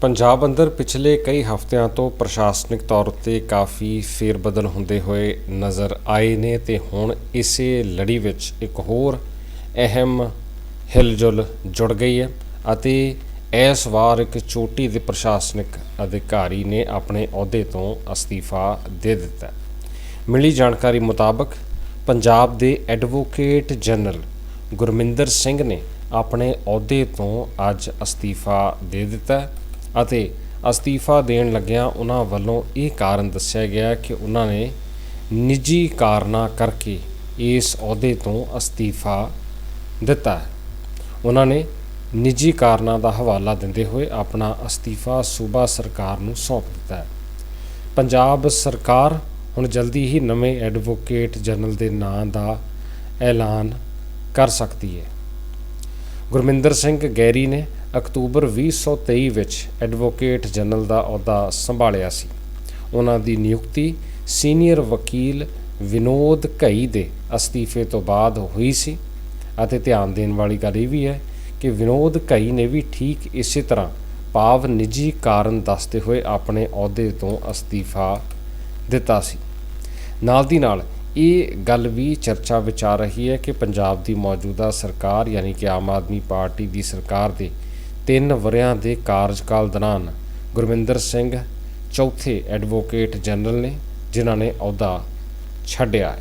ਪੰਜਾਬ ਅੰਦਰ ਪਿਛਲੇ ਕਈ ਹਫ਼ਤਿਆਂ ਤੋਂ ਪ੍ਰਸ਼ਾਸਨਿਕ ਤੌਰ ਤੇ ਕਾਫੀ ਫੇਰਬਦਲ ਹੁੰਦੇ ਹੋਏ ਨਜ਼ਰ ਆਏ ਨੇ ਤੇ ਹੁਣ ਇਸੇ ਲੜੀ ਵਿੱਚ ਇੱਕ ਹੋਰ ਅਹਿਮ ਹਿਲਜੁਲ ਜੁੜ ਗਈ ਹੈ ਅਤੇ ਇਸ ਵਾਰ ਇੱਕ ਚੋਟੀ ਦੇ ਪ੍ਰਸ਼ਾਸਨਿਕ ਅਧਿਕਾਰੀ ਨੇ ਆਪਣੇ ਅਹੁਦੇ ਤੋਂ ਅਸਤੀਫਾ ਦੇ ਦਿੱਤਾ ਮਿਲੀ ਜਾਣਕਾਰੀ ਮੁਤਾਬਕ ਪੰਜਾਬ ਦੇ ਐਡਵੋਕੇਟ ਜਨਰਲ ਗੁਰਮਿੰਦਰ ਸਿੰਘ ਨੇ ਆਪਣੇ ਅਹੁਦੇ ਤੋਂ ਅੱਜ ਅਸਤੀਫਾ ਦੇ ਦਿੱਤਾ ਅਤੇ ਅਸਤੀਫਾ ਦੇਣ ਲੱਗਿਆਂ ਉਹਨਾਂ ਵੱਲੋਂ ਇਹ ਕਾਰਨ ਦੱਸਿਆ ਗਿਆ ਕਿ ਉਹਨਾਂ ਨੇ ਨਿੱਜੀ ਕਾਰਨਾਂ ਕਰਕੇ ਇਸ ਅਹੁਦੇ ਤੋਂ ਅਸਤੀਫਾ ਦਿੱਤਾ। ਉਹਨਾਂ ਨੇ ਨਿੱਜੀ ਕਾਰਨਾਂ ਦਾ ਹਵਾਲਾ ਦਿੰਦੇ ਹੋਏ ਆਪਣਾ ਅਸਤੀਫਾ ਸੂਬਾ ਸਰਕਾਰ ਨੂੰ ਸੌਂਪ ਦਿੱਤਾ। ਹੈ ਪੰਜਾਬ ਸਰਕਾਰ ਹੁਣ ਜਲਦੀ ਹੀ ਨਵੇਂ ਐਡਵੋਕੇਟ ਜਨਰਲ ਦੇ ਨਾਂ ਦਾ ਐਲਾਨ ਕਰ ਸਕਦੀ ਹੈ। ਗੁਰਮਿੰਦਰ ਸਿੰਘ ਗੈਰੀ ਨੇ ਅਕਤੂਬਰ 2023 ਵਿੱਚ ਐਡਵੋਕੇਟ ਜਨਰਲ ਦਾ ਅਹੁਦਾ ਸੰਭਾਲਿਆ ਸੀ। ਉਹਨਾਂ ਦੀ ਨਿਯੁਕਤੀ ਸੀਨੀਅਰ ਵਕੀਲ ਵਿਨੋਦ ਘਈ ਦੇ ਅਸਤੀਫੇ ਤੋਂ ਬਾਅਦ ਹੋਈ ਸੀ ਅਤੇ ਧਿਆਨ ਦੇਣ ਵਾਲੀ ਗੱਲ ਇਹ ਵੀ ਹੈ ਕਿ ਵਿਨੋਦ ਘਈ ਨੇ ਵੀ ਠੀਕ ਇਸੇ ਤਰ੍ਹਾਂ ਭਾਵ ਨਿੱਜੀ ਕਾਰਨ ਦੱਸਦੇ ਹੋਏ ਆਪਣੇ ਅਹੁਦੇ ਤੋਂ ਅਸਤੀਫਾ ਦਿੱਤਾ ਸੀ। ਨਾਲ ਦੀ ਨਾਲ ਇਹ ਗੱਲ ਵੀ ਚਰਚਾ ਵਿੱਚ ਆ ਰਹੀ ਹੈ ਕਿ ਪੰਜਾਬ ਦੀ ਮੌਜੂਦਾ ਸਰਕਾਰ, ਯਾਨੀ ਕਿ ਆਮ ਆਦਮੀ ਪਾਰਟੀ ਦੀ ਸਰਕਾਰ ਦੇ ਤਿੰਨ ਵਰਿਆਂ ਦੇ ਕਾਰਜਕਾਲ ਦੌਰਾਨ ਗੁਰਵਿੰਦਰ ਸਿੰਘ, ਚੌਥੇ ਐਡਵੋਕੇਟ ਜਨਰਲ ਨੇ ਜਿਨ੍ਹਾਂ ਨੇ ਅਹੁਦਾ ਛੱਡਿਆ ਹੈ।